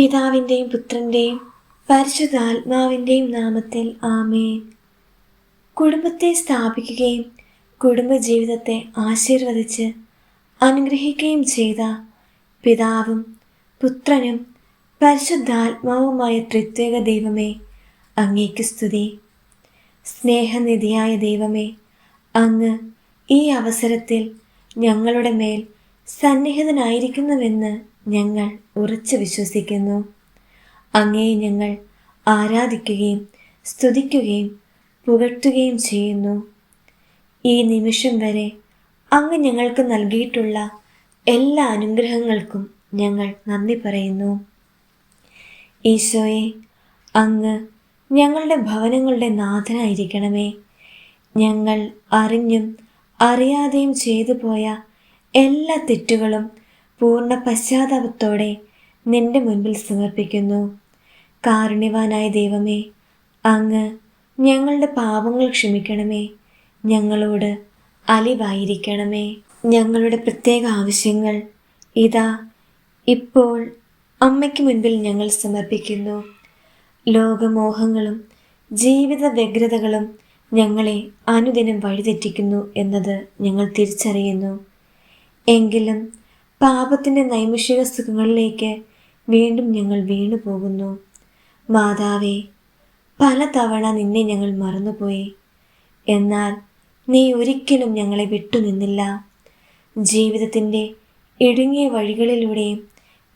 പിതാവിന്റെയും പുത്രന്റെയും പരിശുദ്ധാത്മാവിന്റെയും നാമത്തിൽ ആമേ കുടുംബത്തെ സ്ഥാപിക്കുകയും കുടുംബജീവിതത്തെ ആശീർവദിച്ച് അനുഗ്രഹിക്കുകയും ചെയ്ത പിതാവും പുത്രനും പരിശുദ്ധാത്മാവുമായ ത്രിത്വേക ദൈവമേ അങ്ങേക്ക് സ്തുതി. സ്നേഹനിധിയായ ദൈവമേ അങ്ങ് ഈ അവസരത്തിൽ ഞങ്ങളുടെ മേൽ സന്നിഹിതനായിരിക്കുന്നുവെന്ന് ഞങ്ങൾ ഉറച്ചു വിശ്വസിക്കുന്നു. അങ്ങേ ഞങ്ങൾ ആരാധിക്കുകയും സ്തുതിക്കുകയും പുകഴ്ത്തുകയും ചെയ്യുന്നു. ഈ നിമിഷം വരെ അങ്ങ് ഞങ്ങൾക്ക് നൽകിയിട്ടുള്ള എല്ലാ അനുഗ്രഹങ്ങൾക്കും ഞങ്ങൾ നന്ദി പറയുന്നു. ഈശോയെ അങ്ങ് ഞങ്ങളുടെ ഭവനങ്ങളുടെ നാഥനായിരിക്കണമേ. ഞങ്ങൾ അറിഞ്ഞും അറിയാതെയും ചെയ്തു പോയ എല്ലാ തെറ്റുകളും പൂർണ പശ്ചാത്താപത്തോടെ നിന്റെ മുൻപിൽ സമർപ്പിക്കുന്നു. കാരുണ്യവാനായ ദൈവമേ അങ്ങ് ഞങ്ങളുടെ പാപങ്ങൾ ക്ഷമിക്കണമേ. ഞങ്ങളോട് അലിവായിരിക്കണമേ. ഞങ്ങളുടെ പ്രത്യേക ആവശ്യങ്ങൾ ഇതാ ഇപ്പോൾ അമ്മയ്ക്ക് മുൻപിൽ ഞങ്ങൾ സമർപ്പിക്കുന്നു. ലോകമോഹങ്ങളും ജീവിത വ്യഗ്രതകളും ഞങ്ങളെ അനുദിനം വഴിതെറ്റിക്കുന്നു എന്നത് ഞങ്ങൾ തിരിച്ചറിയുന്നു. എങ്കിലും പാപത്തിന്റെ നൈമിഷിക സുഖങ്ങളിലേക്ക് വീണ്ടും ഞങ്ങൾ വീണു പോകുന്നു മാതാവേ പലതവണ നിന്നെ ഞങ്ങൾ മറന്നുപോയി. എന്നാൽ നീ ഒരിക്കലും ഞങ്ങളെ വിട്ടുനിന്നില്ല. ജീവിതത്തിന്റെ ഇടുങ്ങിയ വഴികളിലൂടെയും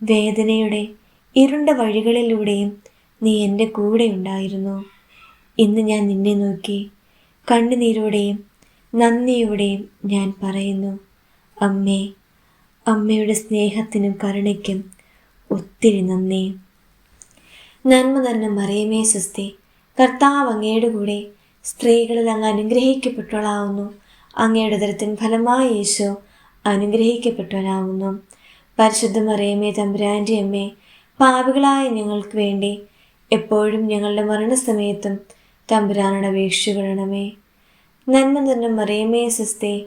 വേദനയുടെ ഇരുണ്ട വഴികളിലൂടെയും നീ എന്റെ കൂടെ ഉണ്ടായിരുന്നു. ഇന്ന് ഞാൻ നിന്നെ നോക്കി കണ്ണുനീരോടെയും നന്ദിയോടെയും ഞാൻ പറയുന്നു. അമ്മേ അമ്മയുടെ സ്നേഹത്തിനും കരുണയ്ക്കും ഒത്തിരി നന്ദി. നന്മ തന്നെ മറിയമേ സ്വസ്തി കർത്താവ് അങ്ങയുടെ കൂടെ സ്ത്രീകളിൽ അങ്ങ് അനുഗ്രഹിക്കപ്പെട്ടവളാവുന്നു. അങ്ങയുടെ തരത്തിൻ ഫലമായ യേശു അനുഗ്രഹിക്കപ്പെട്ടവനാവുന്നു. പരിശുദ്ധ മറിയമേ തമ്പുരാന്റെ അമ്മേ പാപികളായ ഞങ്ങൾക്ക് വേണ്ടി എപ്പോഴും ഞങ്ങളുടെ മരണസമയത്തും തമ്പുരാനുടെ അപേക്ഷിക്കണമേ നന്മ തന്നെ മറിയമേ സ്വസ്തി